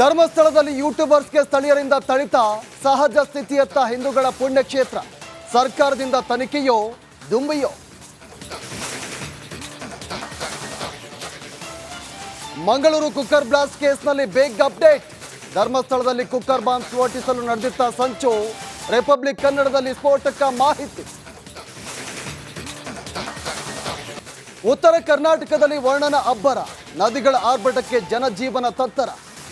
ಧರ್ಮಸ್ಥಳದಲ್ಲಿ ಯೂಟ್ಯೂಬರ್ಸ್ಗೆ ಸ್ಥಳೀಯರಿಂದ ಥಳಿತ ಸಹಜ ಸ್ಥಿತಿಯತ್ತ ಹಿಂದೂಗಳ ಪುಣ್ಯಕ್ಷೇತ್ರ. ಸರ್ಕಾರದಿಂದ ತನಿಖೆಯೋ, ದುಂಬಿಯೋ? ಮಂಗಳೂರು ಕುಕ್ಕರ್ ಬ್ಲಾಸ್ಟ್ ಕೇಸ್ನಲ್ಲಿ ಬೇಗ್ ಅಪ್ಡೇಟ್. ಧರ್ಮಸ್ಥಳದಲ್ಲಿ ಕುಕ್ಕರ್ ಬಾಂಬ್ ಸ್ಫೋಟಿಸಲು ನಡೆದಿದ್ದ ಸಂಚು, ರಿಪಬ್ಲಿಕ್ ಕನ್ನಡದಲ್ಲಿ ಸ್ಫೋಟಕ ಮಾಹಿತಿ. ಉತ್ತರ ಕರ್ನಾಟಕದಲ್ಲಿ ವರ್ಣನ ಅಬ್ಬರ, ನದಿಗಳ ಆರ್ಭಟಕ್ಕೆ ಜನಜೀವನ ತತ್ತರ.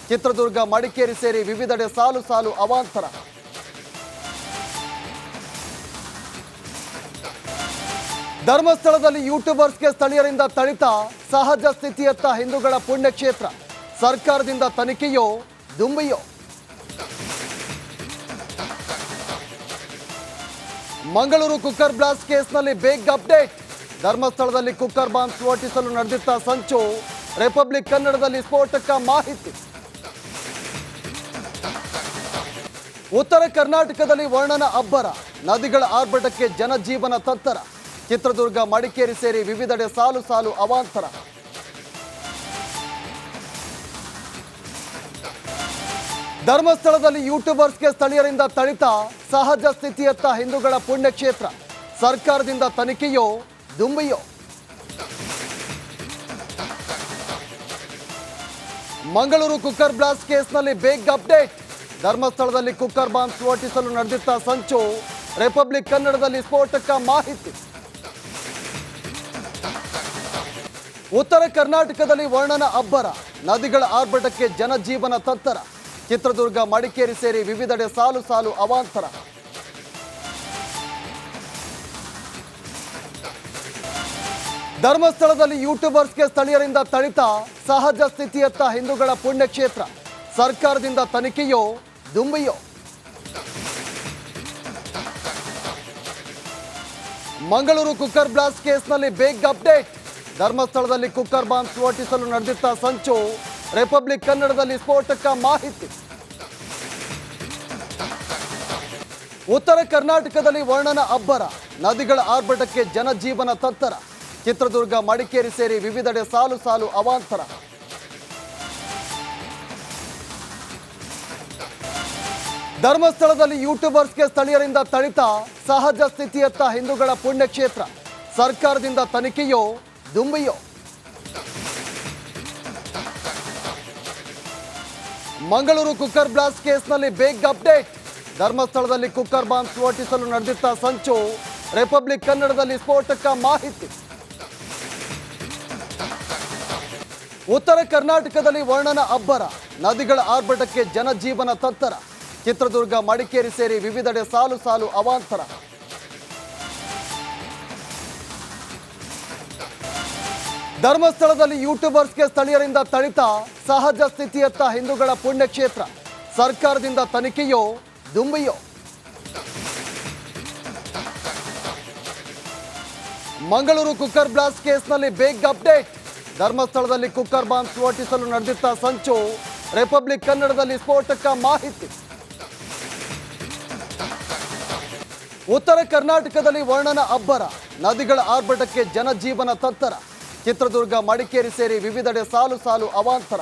ಚಿತ್ರದುರ್ಗ ಮಡಿಕೇರಿ ಸೇರಿ ವಿವಿಧೆಡೆ ಸಾಲು ಸಾಲು ಅವಾಂತರ. ಧರ್ಮಸ್ಥಳದಲ್ಲಿ ಯೂಟ್ಯೂಬರ್ಸ್ಗೆ ಸ್ಥಳೀಯರಿಂದ ಥಳಿತ ಸಹಜ ಸ್ಥಿತಿಯತ್ತ ಹಿಂದೂಗಳ ಪುಣ್ಯಕ್ಷೇತ್ರ. ಸರ್ಕಾರದಿಂದ ತನಿಖೆಯೋ, ದುಂಬಿಯೋ? ಮಂಗಳೂರು ಕುಕ್ಕರ್ ಬ್ಲಾಸ್ಟ್ ಕೇಸ್ನಲ್ಲಿ ಬೇಗ್ ಅಪ್ಡೇಟ್. ಧರ್ಮಸ್ಥಳದಲ್ಲಿ ಕುಕ್ಕರ್ ಬಾಂಬ್ ಸ್ಫೋಟಿಸಲು ನಡೆದಿದ್ದ ಸಂಚು ರಿಪಬ್ಲಿಕ್ ಕನ್ನಡದಲ್ಲಿ ಸ್ಫೋಟಕ ಮಾಹಿತಿ. ಉತ್ತರ ಕರ್ನಾಟಕದಲ್ಲಿ ವರ್ಣನ ಅಬ್ಬರ, ನದಿಗಳ ಆರ್ಭಟಕ್ಕೆ ಜನಜೀವನ ತತ್ತರ, ಚಿತ್ರದುರ್ಗ ಮಡಿಕೇರಿ ಸೇರಿ ವಿವಿಧೆಡೆ ಸಾಲು ಸಾಲು ಅವಾಂತರ. ಧರ್ಮಸ್ಥಳದಲ್ಲಿ ಯೂಟ್ಯೂಬರ್ಸ್ಗೆ ಸ್ಥಳೀಯರಿಂದ ತಳಿತ, ಸಹಜ ಸ್ಥಿತಿಯತ್ತ ಹಿಂದೂಗಳ ಪುಣ್ಯಕ್ಷೇತ್ರ, ಸರ್ಕಾರದಿಂದ ತನಿಖೆಯೋ, ದುಂಬಿಯೋ? ಮಂಗಳೂರು ಕುಕ್ಕರ್ ಬ್ಲಾಸ್ಟ್ ಕೇಸ್ನಲ್ಲಿ ಬೇಗ್ ಅಪ್ಡೇಟ್ ಧರ್ಮಸ್ಥಳದಲ್ಲಿ ಕುಕ್ಕರ್ ಬಾಂಬ್ ಸ್ಫೋಟಿಸಲು ನಡೆದಿದ್ದ ಸಂಚು ರಿಪಬ್ಲಿಕ್ ಕನ್ನಡದಲ್ಲಿ ಸ್ಫೋಟಕ ಮಾಹಿತಿ. ಉತ್ತರ ಕರ್ನಾಟಕದಲ್ಲಿ ವರ್ಣನ ಅಬ್ಬರ, ನದಿಗಳ ಆರ್ಭಟಕ್ಕೆ ಜನಜೀವನ ತತ್ತರ ಚಿತ್ರದುರ್ಗ ಮಡಿಕೇರಿ ಸೇರಿ ವಿವಿಧೆಡೆ ಸಾಲು ಸಾಲು ಅವಾಂತರ. ಧರ್ಮಸ್ಥಳದಲ್ಲಿ ಯೂಟ್ಯೂಬರ್ಸ್ಗೆ ಸ್ಥಳೀಯರಿಂದ ತಳಿತ ಸಹಜ ಸ್ಥಿತಿಯತ್ತ ಹಿಂದೂಗಳ ಪುಣ್ಯಕ್ಷೇತ್ರ. ಸರ್ಕಾರದಿಂದ ತನಿಖೆಯೋ ದುಂಬಿಯೋ ಮಂಗಳೂರು ಕುಕ್ಕರ್ ಬ್ಲಾಸ್ಟ್ ಕೇಸ್ನಲ್ಲಿ ಬೇಗ್ ಅಪ್ಡೇಟ್ ಧರ್ಮಸ್ಥಳದಲ್ಲಿ ಕುಕ್ಕರ್ ಬಾಂಬ್ ಸ್ಫೋಟಿಸಲು ನಡೆದಿದ್ದ ಸಂಚು ರಿಪಬ್ಲಿಕ್ ಕನ್ನಡದಲ್ಲಿ ಸ್ಫೋಟಕ ಮಾಹಿತಿ. ಉತ್ತರ ಕರ್ನಾಟಕದಲ್ಲಿ ವರ್ಣನ ಅಬ್ಬರ, ನದಿಗಳ ಆರ್ಭಟಕ್ಕೆ ಜನಜೀವನ ತತ್ತರ. ಚಿತ್ರದುರ್ಗ, ಮಡಿಕೇರಿ ಸೇರಿ ವಿವಿಧೆಡೆ ಸಾಲು ಸಾಲು ಅವಾಂತರ. ಧರ್ಮಸ್ಥಳದಲ್ಲಿ ಯೂಟ್ಯೂಬರ್ಸ್ಗೆ ಸ್ಥಳೀಯರಿಂದ ತಳಿತ ಸಹಜ ಸ್ಥಿತಿಯತ್ತ ಹಿಂದೂಗಳ ಪುಣ್ಯಕ್ಷೇತ್ರ. ಸರ್ಕಾರದಿಂದ ತನಿಖೆಯೋ ದುಂಬಿಯೋ? ಮಂಗಳೂರು ಕುಕ್ಕರ್ ಬ್ಲಾಸ್ಟ್ ಕೇಸ್ನಲ್ಲಿ ಬೇಗ್ ಅಪ್ಡೇಟ್ ಧರ್ಮಸ್ಥಳದಲ್ಲಿ ಕುಕ್ಕರ್ ಬಾಂಬ್ ಸ್ಫೋಟಿಸಲು ನಡೆದಿದ್ದ ಸಂಚು ರಿಪಬ್ಲಿಕ್ ಕನ್ನಡದಲ್ಲಿ ಸ್ಫೋಟಕ ಮಾಹಿತಿ. ಉತ್ತರ ಕರ್ನಾಟಕದಲ್ಲಿ ವರ್ಣನ ಅಬ್ಬರ. ನದಿಗಳ ಆರ್ಭಟಕ್ಕೆ ಜನಜೀವನ ತತ್ತರ. ಚಿತ್ರದುರ್ಗ, ಮಡಿಕೇರಿ ಸೇರಿ ವಿವಿಧೆಡೆ ಸಾಲು ಸಾಲು ಅವಾಂತರ. ಧರ್ಮಸ್ಥಳದಲ್ಲಿ ಯೂಟ್ಯೂಬರ್ಸ್ಗೆ ಸ್ಥಳೀಯರಿಂದ ತಳಿತ ಸಹಜ ಸ್ಥಿತಿಯತ್ತ ಹಿಂದೂಗಳ ಪುಣ್ಯಕ್ಷೇತ್ರ. ಸರ್ಕಾರದಿಂದ ತನಿಖೆಯೋ, ದುಂಬಿಯೋ? ಮಂಗಳೂರು ಕುಕ್ಕರ್ ಬ್ಲಾಸ್ಟ್ ಕೇಸ್ನಲ್ಲಿ ಬೇಗ್ ಅಪ್ಡೇಟ್. ಧರ್ಮಸ್ಥಳದಲ್ಲಿ ಕುಕ್ಕರ್ ಬಾಂಬ್ ಸ್ಫೋಟಿಸಲು ನಡೆದಿದ್ದ ಸಂಚು, ರಿಪಬ್ಲಿಕ್ ಕನ್ನಡದಲ್ಲಿ ಸ್ಫೋಟಕ ಮಾಹಿತಿ. ಉತ್ತರ ಕರ್ನಾಟಕದಲ್ಲಿ ವರ್ಣನ ಅಬ್ಬರ, ನದಿಗಳ ಆರ್ಭಟಕ್ಕೆ ಜನಜೀವನ ತತ್ತರ. ಚಿತ್ರದುರ್ಗ, ಮಡಿಕೇರಿ ಸೇರಿ ವಿವಿಧೆಡೆ ಸಾಲು ಸಾಲು ಅವಾಂತರ.